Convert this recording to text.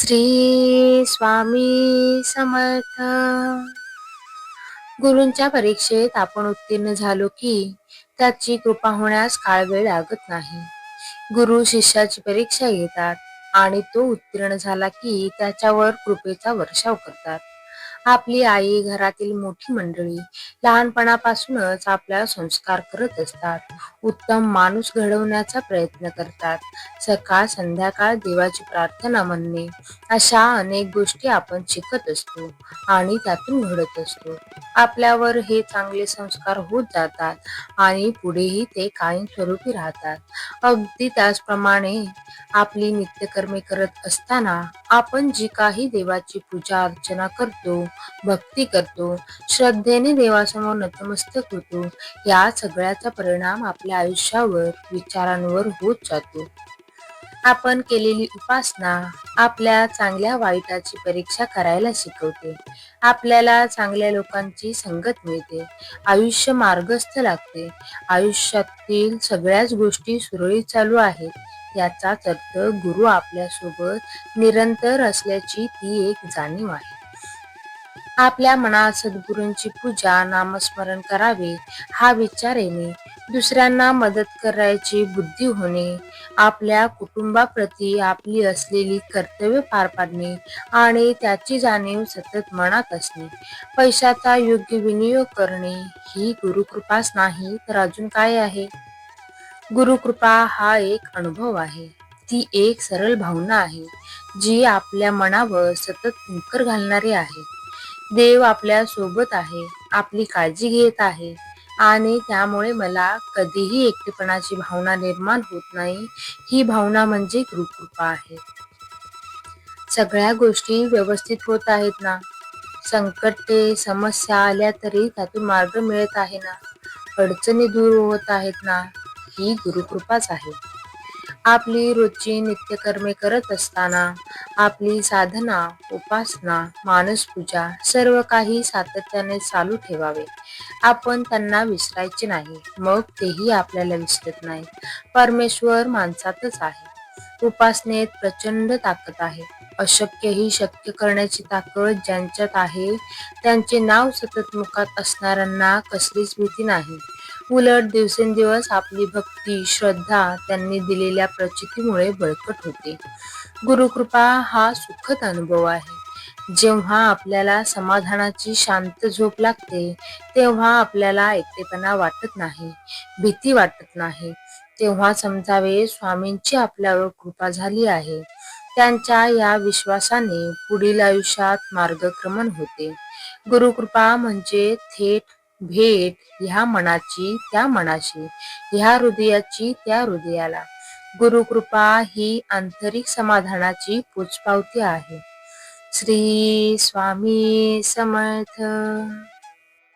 श्री स्वामी समर्थ. गुरूंच्या परीक्षेत आपण उत्तीर्ण झालो की त्याची कृपा होण्यास काळ वेळ लागत नाही. गुरु शिष्याची परीक्षा घेतात आणि तो उत्तीर्ण झाला की त्याच्यावर कृपेचा वर्षाव करतात. आपली आई घरातील मोठी मंडळी लहानपणापासूनच आपल्याला संस्कार करत असतात. उत्तम माणूस घडवण्याचा प्रयत्न करतात. सकाळ संध्याकाळ देवाची प्रार्थना म्हणणे अशा अनेक गोष्टी आपण शिकत असतो आणि त्यातून घडत असतो. आपल्यावर हे चांगले संस्कार होत जातात आणि पुढेही ते कायमस्वरूपी राहतात. अगदी त्याचप्रमाणे आपली नित्यकर्मे करत असताना आपण जी काही देवाची पूजा अर्चना करतो भक्ती करतो श्रद्धेने देवासमोर नतमस्तक होतो. या सगळ्याचा परिणाम आपल्या आयुष्यावर विचारांवर होत जातो. आपण केलेली उपासना आपल्या चांगल्या वाईटाची परीक्षा करायला शिकवते. आपल्याला चांगल्या लोकांची संगत मिळते. आयुष्य मार्गस्थ लागते. आयुष्यातील सगळ्याच गोष्टी सुरळीत चालू आहेत. याचाच अर्थ गुरु आपल्यासोबत निरंतर असल्याची ती एक जाणीव आहे. आपल्या मनात सद्गुरूंची पूजा नामस्मरण करावे हा विचार येणे. दुसऱ्यांना मदत करायची बुद्धी होणे. आपल्या कुटुंबाप्रती आपली असलेली कर्तव्य पार पाडणे आणि त्याची जाणीव सतत मनात असणे. पैशाचा योग्य विनियोग करणे. ही गुरुकृपाच नाही तर अजून काय आहे? गुरुकृपा हा एक अनुभव आहे. ती एक सरळ भावना आहे जी आपल्या मनावर सतत कुंकर घालणारी आहे. देव आपल्यासोबत आहे आपली काळजी घेत आहे. आणि त्यामुळे मला कधीही एकटेपणाची भावना निर्माण होत नाही. ही भावना म्हणजे गुरुकृपा आहे. सगळ्या गोष्टी व्यवस्थित होत आहेत ना? संकटे समस्या आल्या तरी त्यातून मार्ग मिळत आहे ना? अडचणी दूर होत आहेत ना? ही गुरुकृपाच आहे. आपली रोजची नित्यकर्मे करत असताना आपली साधना उपासना मानसपूजा सर्व काही सातत्याने चालू ठेवावे. आपण त्यांना विसरायचे नाही. मग तेही आपल्याला विसरत नाही परमेश्वर माणसातच आहे. उपासनेत प्रचंड ताकद आहे. अशक्य ही शक्य करण्याची ताकद ज्यांच्यात आहे त्यांचे नाव सतत मुखात असणाऱ्यांना कसलीच भीती नाही. उलट दिवसेंदिवस आपली भक्ती श्रद्धा त्यांनी दिलेल्या प्रचितीमुळे बळकट होते. गुरुकृपा हा सुखद अनुभव आहे. जेव्हा आपल्याला समाधानाची शांत झोप लागते तेव्हा आपल्याला एकटेपणा वाटत नाही भीती वाटत नाही. तेव्हा समजावे स्वामींची आपल्यावर कृपा झाली आहे. त्यांच्या या विश्वासाने पुढील आयुष्यात मार्गक्रमण होते. गुरुकृपा म्हणजे थेट भेट ह्या मनाची त्या मनाशी ह्या हृदयाची त्या हृदयाला. गुरुकृपा ही आंतरिक समाधानाची पूजपावती आहे. श्री स्वामी समर्थ.